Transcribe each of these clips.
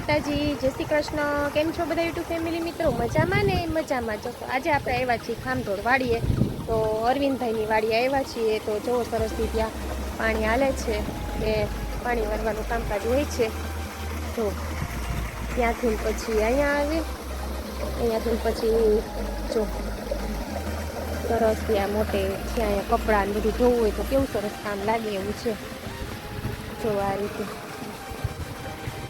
માતાજી, જય શ્રી કૃષ્ણ. કેમ છો બધા યુટ્યુબ ફેમિલી મિત્રો? મજામાં ને? મજામાં જો. આજે આપણે આવ્યા છીએ ખામધોડ વાડીએ. તો અરવિંદભાઈની વાડીએ આવ્યા છીએ. તો જો સરસથી ત્યાં પાણી હાલે છે એ પાણી વાળવાનું કામકાજ હોય છે. તો ત્યાંથી પછી અહીંયા આવી. અહીંયાથી પછી જો, સરસ ત્યાં મોટે ત્યાં કપડાં ને બધું ધોવું હોય તો કેવું સરસ કામ લાગે એવું છે. જો આ રીતે.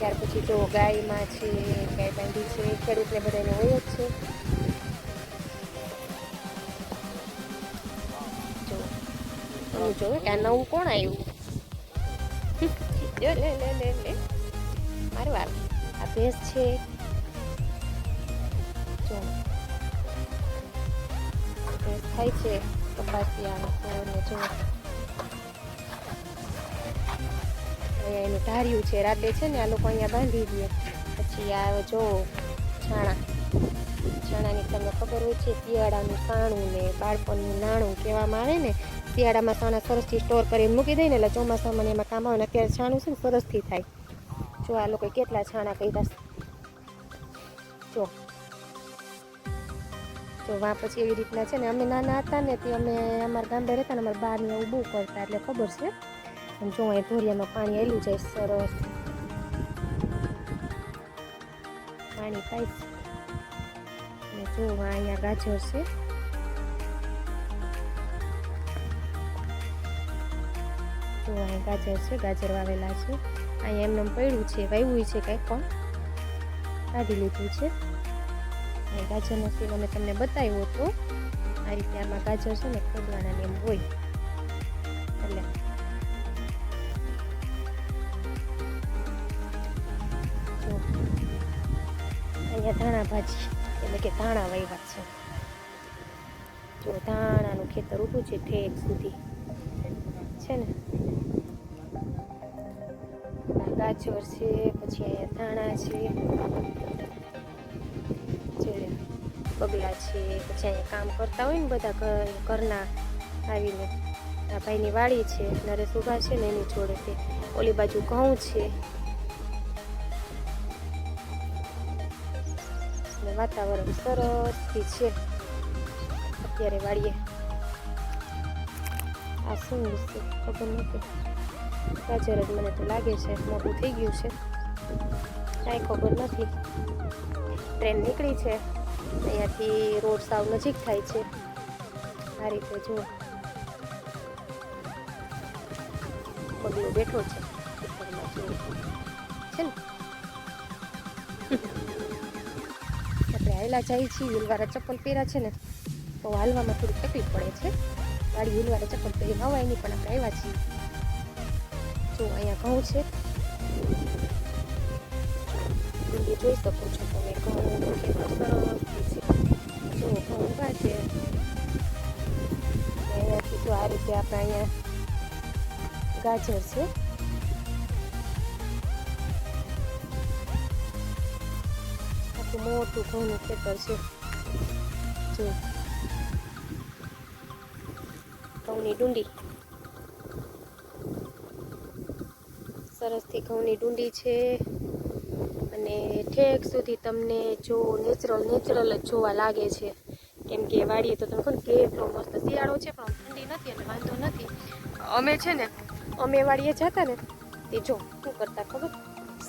ત્યાર પછી જો ગાયમાં છે, ગાય બાંધી છે, ખેડૂતને બધાને હોય જ છે. જો, તમે જોવે કે આ નવું કોણ આવ્યું જો, લે લે લે લે. મારું વાર આ ભેંસ છે. જો. ભેંસ થાય છે. કપાસિયા અને જો. અહીંયા એનું ધાર્યું છે, રાતે છે ને આ લોકો અહીંયા બાંધી દે. પછી આ જો છાણા, છાણાની તમને ખબર હોય છે, શિયાળાનું સાણું ને બાળપણનું નાણું કહેવામાં આવે ને, શિયાળામાં સાણા સરસથી સ્ટોર કરીને મૂકી દઈએ ને, એટલે ચોમાસામાં એમાં કામ આવે ને અત્યારે છાણું છે ને સરસથી થાય. જો આ લોકો કેટલા છાણા કર્યા જો. તો વા પછી એવી રીતના છે ને, અમે નાના હતા ને, તે અમે અમારા ગામડે રહેતા ને અમારા બારને એવું બહુ કરતા, એટલે ખબર છે. અને જો અહીં ધોરિયામાં પાણી આવેલું જાય, સરસ. પાણી પાઈશ અને જો અહીંયા ગાજર છે. જો અહીં ગાજર છે, ગાજર વાવેલા છે. અહીંયા એમને પડ્યું છે વાવ્યું છે કંઈક પણ. કાઢી લીધું છે. અને ગાજરનો સીન અમે તમને બતાવ્યો હતો. આ રીતે આમાં ગાજર છે ને ખોદવાના નિયમ હોય. એટલે અહીંયા ધાણા ભાજી. એટલે કે ધાણા વાવ્યા છે. જો ધાણાનું ખેતર ઊભું છે ઠેક સુધી. છે ને? ગાજર છે, પછી અહીંયા ધાણા છે. બગલા છે, પછી અહીંયા કામ કરતા હોય ને બધા ઘર- ઘરના આવીને. આ ભાઈની વાડી છે, નરેશ ઊભા છે ને એની જોડે ઓલી બાજુ ઘઉં છે. વાતાવરણ સરસથી છે. અત્યારે વાળીએ. આ શું છે ખબર નથી. ગાજર જ મને તો લાગે છે. મોટું થઈ ગયું છે. કાંઈ ખબર નથી. ટ્રેન નીકળી છે. અહીંયાથી રોડ સાવ નજીક થાય છે. આ રીતે જુઓ બગલો બેઠો છે. છે ને? આપણે જાય છીએ હિલવાળા ચપ્પલ પહેર્યા છે ને, તો હાલવામાં થોડીક તકલીફ પડે છે. ગાડી હિલવાળા ચપ્પલ પહેરી હવાય નહીં પણ આપણે આવ્યા છીએ. જો અહીંયા ઘઉં છે. જોઈ શકો છો તમે ઘઉં ખેતર છે. જો ઘઉં ઊભા છે. એનાથી જો આ રીતે આપણે અહીંયા ગાજર છે. આખું મોટું ઘઉંનું ખેતર છે જો. ઘઉંની ડુંડી. સરસથી ઘઉંની ડુંડી છે. અને ઠેક સુધી તમને જો નેચરલ નેચરલ જ જોવા લાગે છે. કેમ કે વાડીએ તો તમે કહો ને કેટલો મસ્ત શિયાળો છે, પણ ઠંડી નથી અને વાંધો નથી. અમે છે ને, અમે વાડીએ જતા ને, તે જો, શું કરતા ખબર?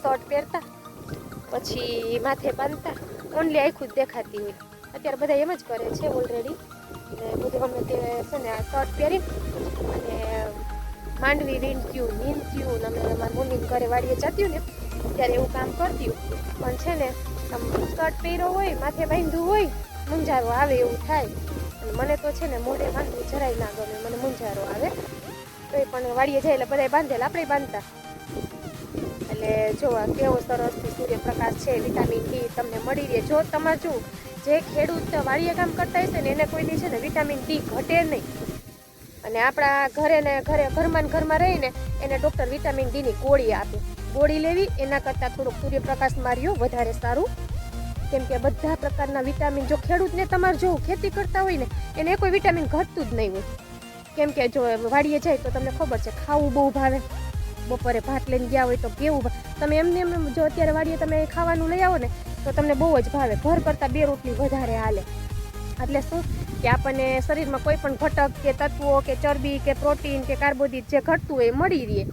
શર્ટ પહેરતા. પછી માથે બાંધતા. ઓનલી આખું જ દેખાતી હોય. અત્યારે બધા એમ જ કરે છે ઓલરેડી બધું અમે તે છે ને શર્ટ પહેરી અને માંડવી વીણત્યું નીંદ્યું ને અમે અમારા મમ્મીને ઘરે વાડીએ જતી ને, ત્યારે એવું કામ કરતી પણ છે ને, આમ સ્કર્ટ પહેર્યો હોય, માથે બાંધ્યું હોય મુંજારો આવે એવું થાય. અને મને તો છે ને મોઢે બાંધવું જરાય ના ગમે, મને મુંજારો આવે. તો પણ વાડીએ જાય એટલે બધાય બાંધેલા આપણે બાંધતા. એટલે જો કેવો સરસ સૂર્યપ્રકાશ છે વિટામિન ડી તમને મળી રહે. જો તમારે જો ખેડૂત વાડીએ કામ કરતા હશે ને, એને કોઈ દી છે ને વિટામિન ડી ઘટે નહીં. અને આપણા ઘરે ને ઘરે ઘરમાં ઘરમાં રહીને એને ડૉક્ટર વિટામિન ડીની ગોળી આપે. ગોળી લેવી, એના કરતાં થોડુંક સૂર્યપ્રકાશ માર્યો, વધારે સારું. કેમ કે બધા પ્રકારના વિટામિન જો ખેડૂતને તમારે જો ખેતી કરતા હોય ને, એને કોઈ વિટામિન ઘટતું જ નહીં હોય. કેમ કે જો વાડીએ જાય તો તમને ખબર છે, ખાવું બહુ ભાવે. બપોરે ભાત લઈને ગયા હોય તો કેવું તમે એમને એમ જો અત્યારે વાડીએ તમે ખાવાનું લઈ આવો ને, તો તમને બહુ જ ભાવે. ઘર કરતાં બે રોટલી વધારે હાલે. એટલે શું? કે આપણને શરીરમાં કોઈ પણ ઘટક કે તત્વો કે ચરબી કે પ્રોટીન કે કાર્બોદિત જે ઘટતું હોય એ મળી રહે.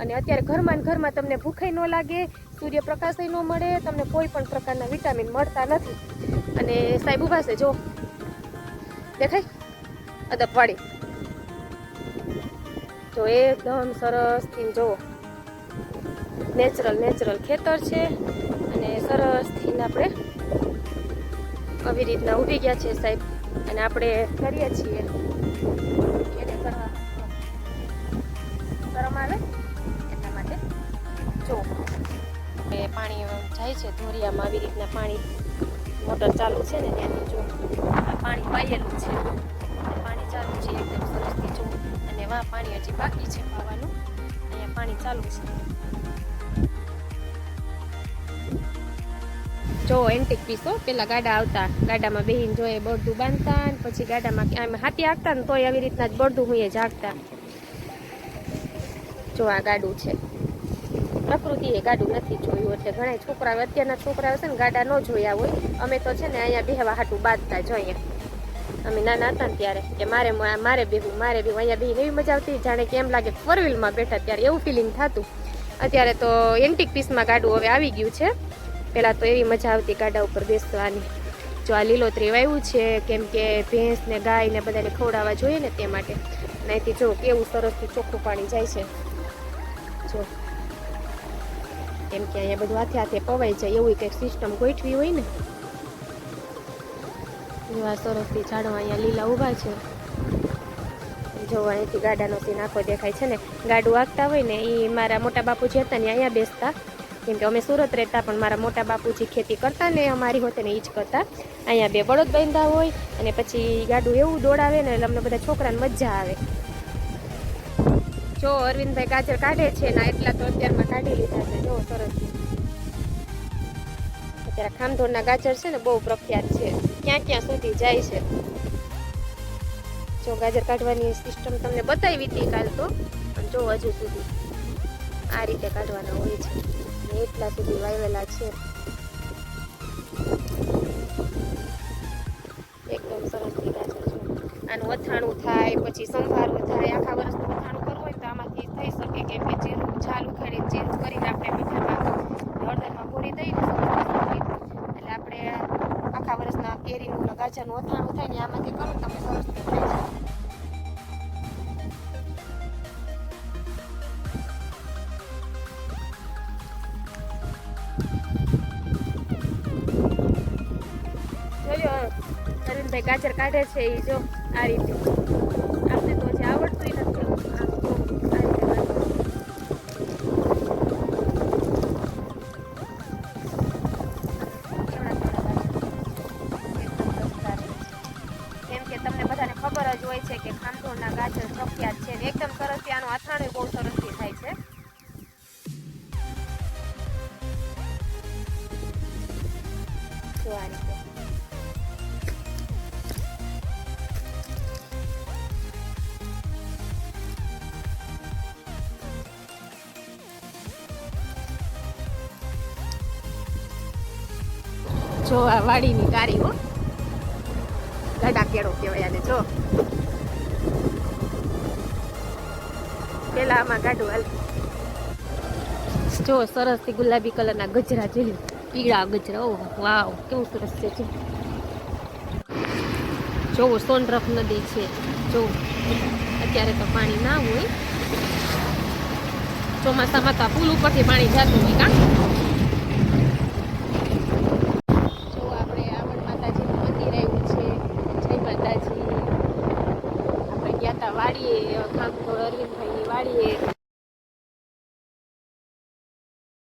અને અત્યારે ઘરમાં ને ઘરમાં તમને ભૂખાઈ ન લાગે સૂર્યપ્રકાશય ન મળે, તમને કોઈ પણ પ્રકારના વિટામિન મળતા નથી. અને સાહેબ ઊભા છે, જો. દેખાય? અદબવાડી જો એકદમ સરસથી જુઓ. નેચરલ નેચરલ ખેતર છે અને સરસથી આપણે આવી રીતના ઊભી ગયા છે સાહેબ. અને આપણે કરીએ છીએ. એને કરવા. શરમ આવે? એટલા માટે? જો પાણી જાય છે ધોરિયામાં, આવી રીતના પાણી મોટર ચાલુ છે ને ત્યાંથી જો પાણી પાયેલું છે. વા પાણી હજી બાકી છે પાવાનું. અહીંયા પાણી ચાલુ છે. જો એન્ટિક પીસો પેલા ગાડા આવતા. ગાડામાં બેહીને જોઈએ બળદું બાંધતા ને પછી ગાડામાં આમ હાથી આગતા ને તોય આવી રીતના જ બળદું હું જાગતા. જો આ ગાડું છે. પ્રકૃતિએ ગાડું નથી જોયું એટલે ઘણા છોકરાઓ, અત્યારના છોકરાઓ છે ને ગાડા ન જોયા હોય. અમે તો છે ને અહીંયા બેહવા હાટું બાંધતા જોઈએ અમે નાના હતા ને ત્યારે, કે મારે મારે બેહું મારે બેહું, અહીંયા બેહીને એવી મજા આવતી જાણે કે એમ લાગે ફોર વ્હીલમાં બેઠા ત્યારે એવું ફિલિંગ થતું. અત્યારે તો એન્ટિક પીસમાં ગાડું હવે આવી ગયું છે. પહેલાં તો એવી મજા આવતી ગાડા ઉપર બેસવાની. જો આ લીલોતરી વાવ્યું છે, કેમ કે ભેંસ ને ગાય ને બધાને ખવડાવવા જોઈએ ને તે માટે. અને અહીંથી જો કેવું સરસથી ચોખ્ખું પાણી જાય છે. જો. કેમ કે અહીંયા બધું હાથે હાથે પવાઈ જાય, એવું કંઈક સિસ્ટમ ગોઠવી હોય ને. એવા સરસથી ઝાડવા અહીંયા લીલા ઊભા છે. જો અહીંથી ગાડાનો સીન આખો દેખાય છે ને. ગાડું આગતા હોય ને એ મારા મોટા બાપુજી હતા ને અહીંયા બેસતા. કેમ કે અમે સુરત રહેતા, પણ મારા મોટા બાપુજી ખેતી કરતા ને અમારી હોતે ને એ જ કરતા. અહીંયા બે બળદ બાંધા હોય અને પછી ગાડું એવું દોડાવે ને એટલે અમને બધા છોકરાને મજા આવે. જો અરવિંદભાઈ ગાજર કાઢે છે ને એટલા તો અત્યારમાં કાઢી લીધા છે. જો સરસ. અત્યારે ખામધોરના ગાજર છે ને બહુ પ્રખ્યાત છે. ક્યાં ક્યાં સુધી જાય છે? જો ગાજર કાઢવાની સિસ્ટમ તમને બતાવી હતી કાલ તો, પણ જો હજુ સુધી આ રીતે કાઢવાના હોય છે. એટલા સુધી વાવેલા છે. એકદમ સરસ ગાજર છે આનું અથાણું થાય, પછી સંભારો થાય, આખા વર્ષનું અથાણું કરવું હોય તો આમાંથી થઈ શકે કેમ કે જીરું છાલ ઉખાડી ચેન્જ કરીને આપણે મીઠામાં હળદરમાં ભરી દઈને એટલે આપણે આખા વર્ષના કેરીનું ને ગાજરનું અથાણું થાય ને આમાંથી કરો તમે સરસ થાય ગાજર કાઢે છે એ જો, આ રીતે. જ હોય છે કે ખામધોરના ગાજર પ્રખ્યાત છે. ને એકદમ સરસ આનું અથાણું બહુ સરસથી થાય છે. જો આ વાડીની કારી હો. ગાડા કેળો કહેવાય આને, જો. પેલા આમાં ગાડું હાલ. જો સરસથી ગુલાબી કલરના ગજરા જેવી. પીળા ગજરા ઓહ વાવ, કેવું સરસ છે જોવો સોનરફ નદી છે. જો અત્યારે તો પાણી ના હોય. ચોમાસામાં તો પુલ ઉપરથી પાણી જતું હોય કા?